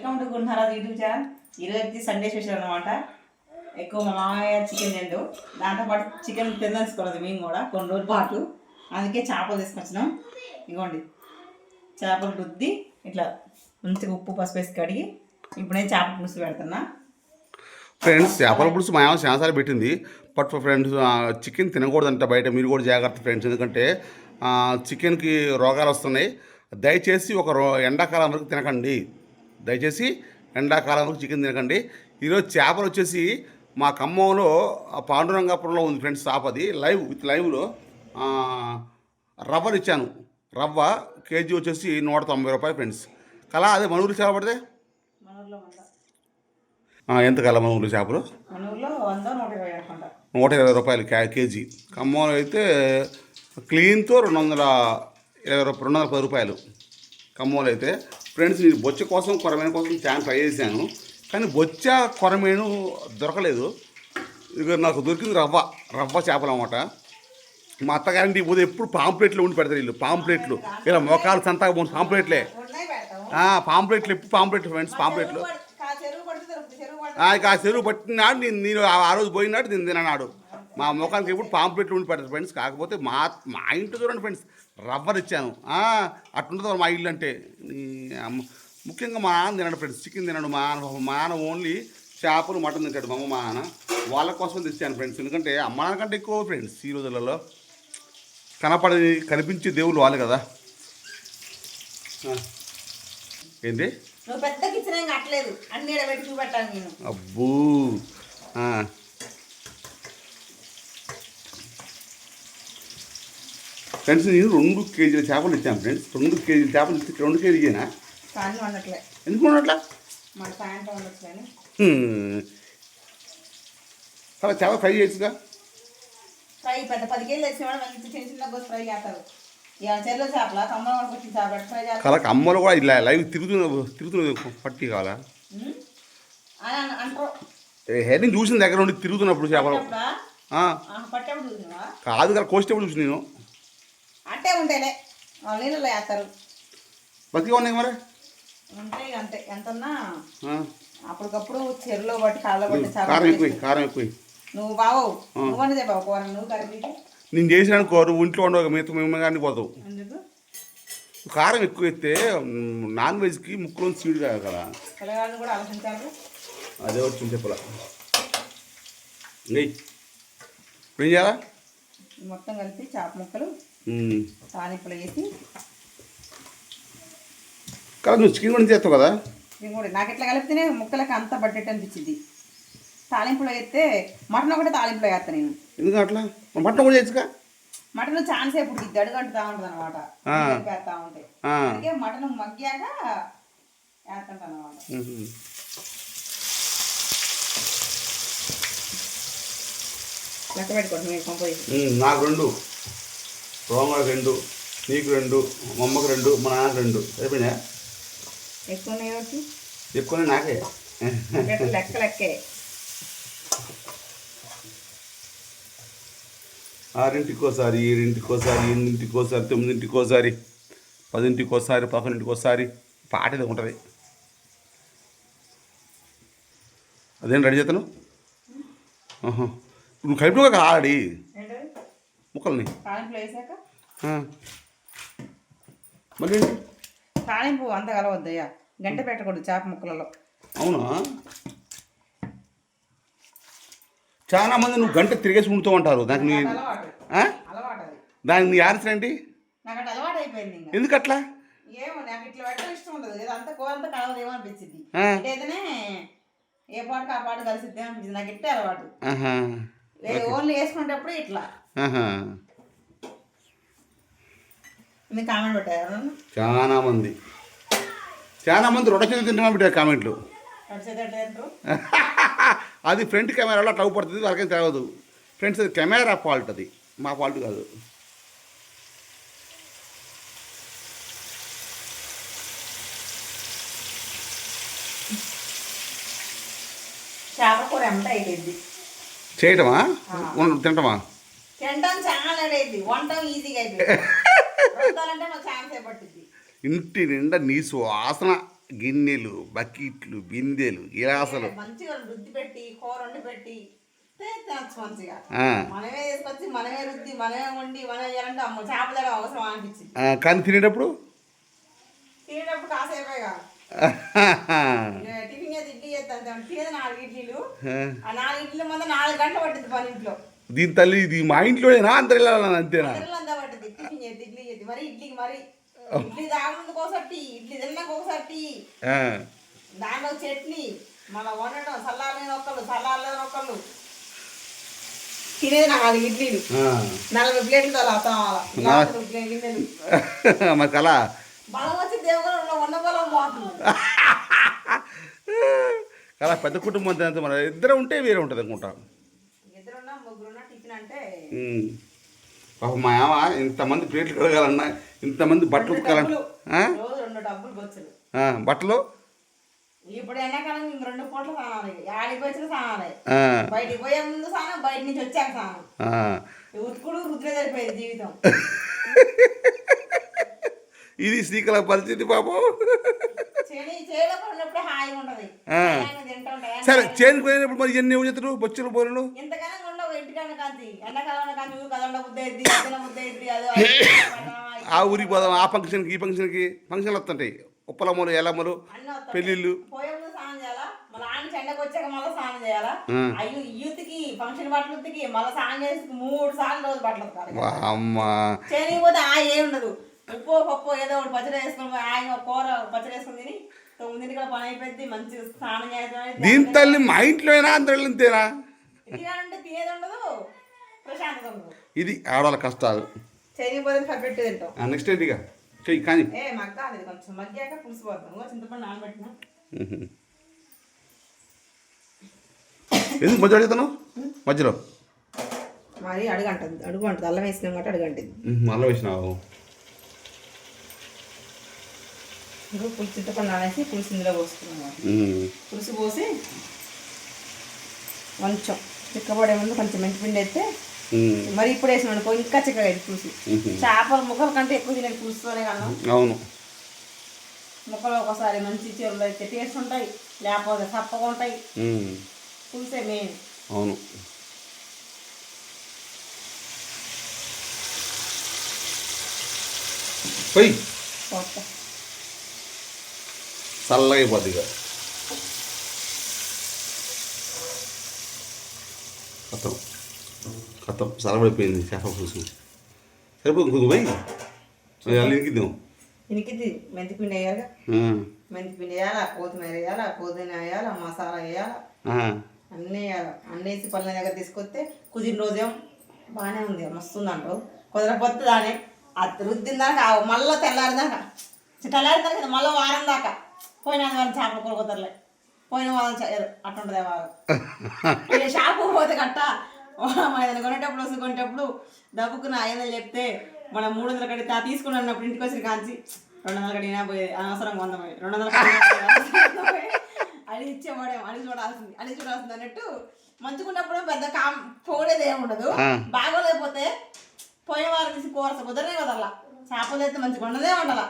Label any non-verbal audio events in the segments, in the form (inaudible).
Welcome to Gurunaraj YouTube channel ఈరోజు Sunday special అనమాట ఎక్కువ మా మామయ్య చికెన్ తిండు. దాంతోపాటు చికెన్ తిందనుకోలేదు మేము కూడా కొన్ని రోజుల పాటు. అందుకే చేపలు తీసుకొచ్చినాం. ఇగోండి. చేపలు రుద్ది ఇట్లా మంచిగా ఉప్పు పసుపు వేసి కడిగి ఇప్పుడు నేను చేపల పులుసు పెడుతున్నా. ఫ్రెండ్స్ చేపల పులుసు మా శాసాలు పెట్టింది. బట్ ఫ్రెండ్స్ చికెన్ తినకూడదంట బయట. మీరు కూడా జాగ్రత్త ఫ్రెండ్స్. ఎందుకంటే చికెన్కి రోగాలు వస్తున్నాయి. దయచేసి ఒక రో ఎండాకాలం వరకు తినకండి. దయచేసి ఎండాకాలం వరకు చికెన్ తినకండి. ఈరోజు చేపలు వచ్చేసి మా ఖమ్మంలో పాండురంగాపురంలో ఉంది ఫ్రెండ్స్ షాప్ అది. లైవ్ విత్ లైవ్లో రవ్వలు ఇచ్చాను. రవ్వ కేజీ వచ్చేసి నూట తొంభై రూపాయలు ఫ్రెండ్స్. కలా అదే మన ఊరు చేప పడితే ఎంత కల మన ఊరు చేపలు నూట ఇరవై రూపాయలు కేజీ. ఖమ్మంలో అయితే క్లీన్తో రెండు వందల ఇరవై రూపాయలు రెండు వందల పది రూపాయలు. ఖమ్మంలో అయితే ఫ్రెండ్స్ నేను బొచ్చ కోసం కొరమేను కోసం చాలా ట్రై చేశాను. కానీ బొచ్చ కొరమేను దొరకలేదు. ఇక నాకు దొరికింది రవ్వ రవ్వ చేపలు అన్నమాట. మా అత్తగారింటికి పోతే ఎప్పుడు పాంప్లెట్లు ఉండి పెడతారు వీళ్ళు పాంప్లెట్లు. ఇలా మోకాలు సంతగా పోను పాంప్లెట్లే. పాంప్లెట్లు ఎప్పుడు పాంప్లెట్లు ఫ్రెండ్స్ పాంప్లెట్లు. ఆ, ఇక ఆ చెరువు పట్టినాడు నేను నేను ఆ ఆ రోజు పోయినాడు నేను తిననాడు. మా ముఖానికి ఎప్పుడు పాంప్లెట్లు ఉండి పెడతారు ఫ్రెండ్స్ కాకపోతే మా మా ఇంట్లో చూడండి ఫ్రెండ్స్ రవ్వర్ ఇచ్చాను. అట్లుంటుంది మా ఇల్లు అంటే. ముఖ్యంగా మా నాన్న తినడు ఫ్రెండ్స్ చికెన్ తినడు. మా నాన్న మా నాన్న ఓన్లీ చేపలు మటన్ తింటాడు. మా అమ్మ మా నాన్న వాళ్ళ కోసం తెచ్చాను ఫ్రెండ్స్ ఎందుకంటే అమ్మ నాన్న కంటే ఎక్కువ ఫ్రెండ్స్ ఈ రోజులలో. కనపడి కనిపించే దేవుళ్ళు వాళ్ళు కదా. ఆ. ఏంటి నువ్వు పెద్ద కిచెన్ ఏం కట్టలేదు అన్ని ఈడ పెట్టి చూపెట్టాను నేను అబ్బూ ఆ. ఫ్రెండ్స్ నేను రెండు కేజీల చేపలు ఇచ్చాను ఫ్రెండ్స్. రెండు కేజీల చేపలు ఇచ్చి రెండు కేజీనా ఎందుకు కానీ. అలా చేప ఫ్రై చేయొచ్చుగా ఫ్రై పెద్ద పది కేజీలు మంచి చిన్న చిన్న ఫ్రై చేస్తారు. అమ్మలు కూడా ఇలా లైవ్ తిరుగుతున్న తిరుగుతున్నది పట్టి కావాలా? నేను చూసిన దగ్గర నుండి తిరుగుతున్నప్పుడు చేపలు. కాదు కదా కోసేటప్పుడు చూసి నేను. అంటే ఉంటేనే. నీళ్ళలో వేస్తారు. బతిగా ఉన్నాయి మరి? ఉంటే ఇక అంతే. ఎంతన్నా. అప్పటికప్పుడు చెరువులో పట్టి కాళ్ళలో పట్టి కారం ఎక్కువ కారం ఎక్కువ. నువ్వు బావు నువ్వని చెప్పావు కూర నువ్వు కర్రీ నేను చేసిన కోరు ఇంట్లో ఉండవు మిగతా మేము కానీ పోతావు. కారం ఎక్కువ మ్, నాన్ వెజ్కి ముక్కులో సీడ్ కాదు కదా. కూడా ఆలోచించాలి. అదే వచ్చింది చెప్పలా ఇప్పుడు ఏం చేయాలా? మొత్తం కలిపి చేప ముక్కలు. తాలింపులు వేసి. కదా నువ్వు చికెన్ కూడా చేస్తావు కదా? ఇది కూడా నాకు ఇట్లా కలిపితేనే ముక్కలకి అంత బడ్జెట్ అనిపించింది. తాలింపులో వేస్తే మటన్ ఒకటే తాలింపులో వేస్తాను నేను. ఎందుకు అట్లా? మటన్ కూడా చేయొచ్చుగా మటన్ ఛాన్స్ ఎప్పుడు ఇది అడుగంటుతా ఉంటుంది అనమాట. వేస్తా ఉంటాయి. అందుకే మటన్ మగ్గాక వేస్తుంటాను అనమాట. లెక్క పెట్టుకోండి నాకు రెండు. రోమకు రెండు నీకు రెండు మా అమ్మకు రెండు మా నాన్నకు రెండు. అయిపోయినా? ఎక్కువ ఉన్నాయి కాబట్టి. ఎక్కువనే నాకే? లెక్క లెక్క ఆరింటికోసారి ఏడింటికోసారి ఎనిమిదింటికోసారి తొమ్మిదింటికోసారి పదింటికోసారి పదకొండింటికోసారి పాట ఏదో ఉంటుంది. అదేం రెడీ చేస్తాను ఆహా. నువ్వు కలిపిగా ఆడి ఏంటది ముక్కల్ని. తాలింపులో వేసాక. మళ్ళీ తాలింపు అంత కలవద్దయ్యా. గంట పెట్టకూడదు చేప ముక్కలలో. అవునా? చాలా మంది నువ్వు గంట తిరిగేసి ఉంటూ ఉంటారు. దానికి నీ దానికి నీ ఆన్సర్ ఏంటి? ఎందుకు అట్లా ఏమో నాకు ఇట్లా పెట్టడం ఇష్టం ఉండదు. ఇది అంతా కూర అంతా కలవదేమో అనిపించింది. ఇటైతేనే ఏ పాటకు ఆ పాట కలిసిద్దే అనిపించింది. నాకు ఇట్టే అలవాటు. ఓన్లీ వేసుకునేటప్పుడు ఇట్లా. చాలా మంది. చాలా మంది రొడ చేతి తింటున్నా బిడ్డ కామెంట్లు. (laughs) అది ఫ్రంట్ కెమెరాలో అట్లా పడుతుంది వాళ్ళకేం తెలియదు ఫ్రెండ్స్ అది కెమెరా ఫాల్ట్ అది. మా ఫాల్ట్ కాదు. చేపల కూర ఎమ్మట అయిపోయింది? చేయటమా? తింటమా? తినడం చాలా అయింది వంటం ఈజీగా అయిపోయింది. వండాలంటే నాకు ఛాన్స్ పట్టింది ఇంటి నిండా నీ సువాసన గిన్నెలు బకెట్లు బిందెలు గిలాసులు. మంచిగా రుద్ది పెట్టి కూర వండి పెట్టి మంచిగా. మనమే తీసుకొచ్చి మనమే రుద్ది మనమే వండి మనమే చేయాలంటే అమ్మ అవసరం అనిపించింది. కానీ తినేటప్పుడు? తినేటప్పుడు (laughs) టిఫిన్ చేసి ఇడ్లీ చేస్తాను తినేది నాలుగు ఇడ్లీలు? ఆ, నాలుగు ఇడ్లీల ముందు నాలుగు గంటలు పట్టింది పని ఇంట్లో. దీని తల్లి ఇది మా ఇంట్లోనేనా అందరు వెళ్ళాలని అంతేనా? దాంట్లో చట్నీ మళ్ళీ సల్లాలని సల్లాలని తినేది ఇడ్లీలు. నలభై మరి (laughs) బలం వచ్చి బలం పోతుంది (laughs) కలా పెద్ద కుటుంబం అంతే మరి ఇద్దరు ఉంటే వేరే ఉంటుంది అనుకుంటా ఇద్దరున్నా ముగ్గురున్నా టిఫిన్ అంటే ఉమ్. పాప మా ఆమ ఇంతమంది ప్లేట్లు కడగాలన్నా ఇంతమంది బట్టలు ఉతకాలన్నా బొచ్చులు. బట్టలు? ఇప్పుడు ఎండాకాలం రెండు పూటలు ఆడికి వచ్చిన బయటికి పోయే ముందు బయట నుంచి వచ్చాక. ఉతుకుడు రుద్రే సరిపోయేది జీవితం. (laughs) ఇది శ్రీకళ పరిస్థితి పాపం. ఉంటాయి. సరే చేనుకు పోయినప్పుడు మరి ఎన్ని చెప్తారు బొచ్చులు బోరులు? కాంతి కాంతి ఊరు కదండ అదన అదో ఆ ఊరికి పోదాం ఆ ఫంక్షన్కి ఈ ఫంక్షన్కి ఫంక్షన్లు వస్తుంటాయి. ఉప్పలమ్మలు వస్తాయి. పెళ్ళిళ్ళు. స్నానం చేయాలా? మళ్ళీ ఆయన చెండకు వచ్చాక మళ్ళీ స్నానం చేయాలా. అయ్యో యూత్కి ఫంక్షన్ బట్టలు మళ్ళీ స్నానం చేసి మూడు సార్లు రోజు బట్టలు ఉతకాలి వా అమ్మా చేయకపోతే ఆ ఏం ఉండదు. ఉప్పు పప్పు ఏదో ఒకటి పచ్చడి వేసుకొని ఆయన కూర పచ్చడి వేసుకొని తిని పని అయిపోయింది స్నానం చేయాలి దీని తల్లి మా ఇంట్లోనా అందరు ఇంతేనా ఉండదు. ప్రశాంతత ఉండదు. ఇది ఆడవాళ్ళ కష్టాలు. చేయకపోతే కప్పెట్టి తింటాం. నెక్స్ట్ ఏంటిగా చెయ్యి కానీ. ఏ కొంచెం. మగ్గాక పులుసు పోతాం చింతపండు నానబెట్టిన? ఎందుకు మధ్యలో అడుగుతాను మధ్యలో. మరి అడుగంటుంది. అడుగు అంటుంది అల్లం వేసినాం కాబట్టి అడుగంటుంది. మళ్ళీ వేసినావు. పులుసు చింతపండు నానేసి పులుసు ఇందులో పోసుకున్నాం. పులుసు పోసి కొంచెం చిక్కబడే ముందు కొంచెం మెంతిపిండి అయితే. మరి ఇప్పుడు వేసిన అనుకో ఇంకా చిక్కగా పులుసు. చేపల ముక్కల కంటే ఎక్కువ తినేది పులుసుతోనే కన్నా. అవును. ముక్కలు ఒకసారి మంచి చీరలు అయితే టేస్ట్ ఉంటాయి లేకపోతే తప్పగా ఉంటాయి. పులుసే మెయిన్. అవును. చల్లగా అయిపోద్ది ఇక. కథం. కథం చల్లబడిపోయింది చేప పులుసు. సరిపోతుంది ఇంకొక పోయి. అల్లు ఇంకిద్దాం ఇనికిది మెంతిపిండి వేయాలి మెంతిపిండి వేయాలా? కొత్తిమీర వేయాలా? పుదీనా వేయాలా? మసాలా వేయాలా? అన్నీ వేయాలి? అన్నీ వేసి పళ్ళ దగ్గర తీసుకొస్తే కుదిరిన రోజేం బాగానే ఉంది. మస్తు ఉందంటారు కుదరపోతే దానే అది రుద్దిన దాకా మళ్ళీ తెల్లారిదాకా తెల్లారిదాకా కదా మళ్ళీ వారం దాకా పోయిన వారం చేపల కూర కుదరలే. పోయిన వారం అట్టుంటుంది వారం. (laughs) షాపు పోతే కట్ట. ఏదైనా కొనేటప్పుడు వస్తుంది కొనేటప్పుడు డబ్బుకు నా ఏదో చెప్తే మనం మూడు వందల కడితే తీసుకుని అన్నప్పుడు ఇంటికి వచ్చి కాంచి రెండు వందల కడిగినా పోయేది అనవసరంగా వంద పోయి రెండు వందల కడిగినా అది ఇచ్చేవాడేమో అని చూడాల్సింది అని చూడాల్సింది అన్నట్టు మంచుకున్నప్పుడు పెద్ద కామ్ పోడేది ఏమి ఉండదు. బాగోలేకపోతే పోయిన వారం తీసి కూర కుదరనే కదల్లా చేపలు అయితే మంచిగా ఉండదే ఉండాల.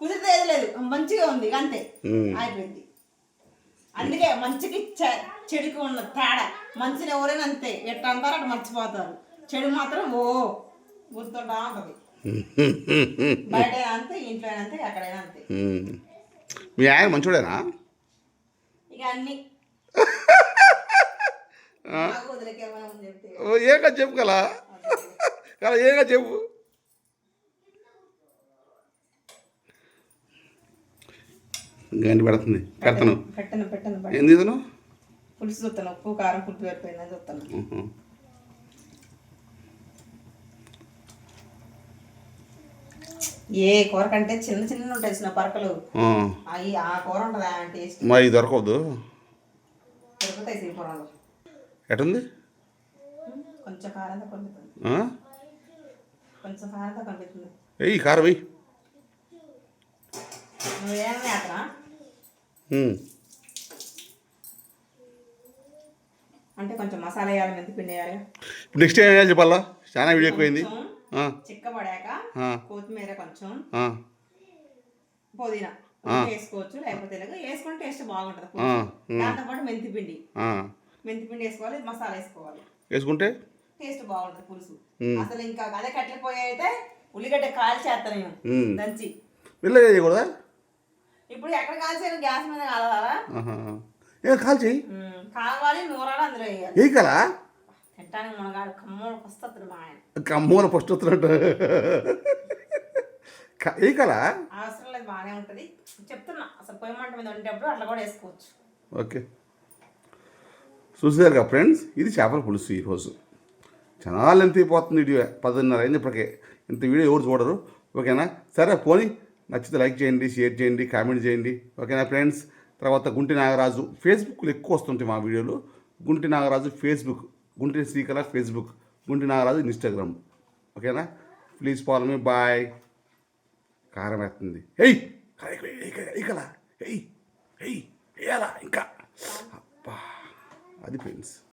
కుదిరితే ఏది లేదు మంచిగా ఉంది అంతే. అయిపోయింది. అందుకే మంచికి చెడుకి ఉన్న తేడా. మంచిని ఎవరైనా అంతే. ఎట్లా అంటారో అటు మర్చిపోతారు. చెడు మాత్రం ఓ గుర్తుంటా ఉంటది. బయట అంతే ఇంట్లో అంతే ఎక్కడైనా అంతే. మీ ఆయన మంచోడేనా? ఇక అన్ని. ఏగా చెప్పు కలా కలా ఏగా చెప్పు? గంటి పెడుతుంది. పెడతాను. పెట్టను పులుసు చూస్తాను. ఉప్పు కారం పులుపు సరిపోయిందని చూస్తాను. ఏ కూర కంటే చిన్న చిన్న ఉంటాయి చిన్న పరకలు. అవి ఆ కూర ఉంటుంది టేస్ట్? మరి దొరకవద్దు. దొరుకుతాయి శ్రీపురంలో ఎటుంది కొంచెం కారంతో కలుపుతుంది ఆ? కొంచెం కారంతో కలుపుతుంది ఏయ్ కారం నువ్వేమన్నా అక్కడ ఉమ్. అంటే కొంచెం మసాలా వేయాలి మెంతి పిండి వేయాలి నెక్స్ట్ ఏం చేయాలి చెప్పాలా? చాలా వీడియో ఎక్కువైంది. చిక్కబడాక కొత్తిమీర కొంచెం. పుదీనా వేసుకోవచ్చు లేకపోతే. వేసుకుంటే టేస్ట్ బాగుంటుంది పులుసు. ఆ, ఉమ్. దాంతో పాటు మెంతి పిండి మెంతి పిండి వేసుకోవాలి మసాలా వేసుకోవాలి. వేసుకుంటే? టేస్ట్ బాగుంటుంది పులుసు. అసలు ఇంకా అదే కట్టెలిపోయి అయితే ఉల్లిగడ్డ కాల్ చేస్తాను నేను. దంచి. వెళ్ళ చేయకూడదా? ఇప్పుడు ఎక్కడ కాల్చారు గ్యాస్ మీద కాలవాలా. ఏ కాల్ చేయి ఉమ్, కావాలి నూరాలు అందులో వేయాలి. ఏ కలా? తింటానికి మునగాడు కమ్మోడు వస్తుంది మా ఆయన. కమ్మూల ఫస్ట్ వస్తున్నట్టు క- ఏ కలా? అవసరం లేదు బాగానే ఉంటుంది. చెప్తున్నా అసలు పొయ్యి మంట మీద ఉండేటప్పుడు అట్లా కూడా వేసుకోవచ్చు. ఓకే. చూసారుగా ఫ్రెండ్స్ ఇది చేపల పులుసు ఈరోజు. చాలా లెంత్ అయిపోతుంది వీడియో. పదిన్నర అయింది ఇప్పటికే. ఇంత వీడియో ఎవరు చూడరు. ఓకేనా? సరే పోనీ. నచ్చితే లైక్ చేయండి షేర్ చేయండి కామెంట్ చేయండి. ఓకేనా ఫ్రెండ్స్ తర్వాత గుంటి నాగరాజు ఫేస్బుక్లో ఎక్కువ వస్తుంటాయి మా వీడియోలు Gunti Nagaraju Facebook Gunti Srikala Facebook Gunti Nagaraju Instagram ఓకేనా ప్లీజ్ ఫాలో మీ బాయ్ కారం వేస్తుంది ఎయ్ ఇకలా ఎయ్ ఎయ్ వేయాలా ఇంకా అబ్బా అది ఫ్రెండ్స్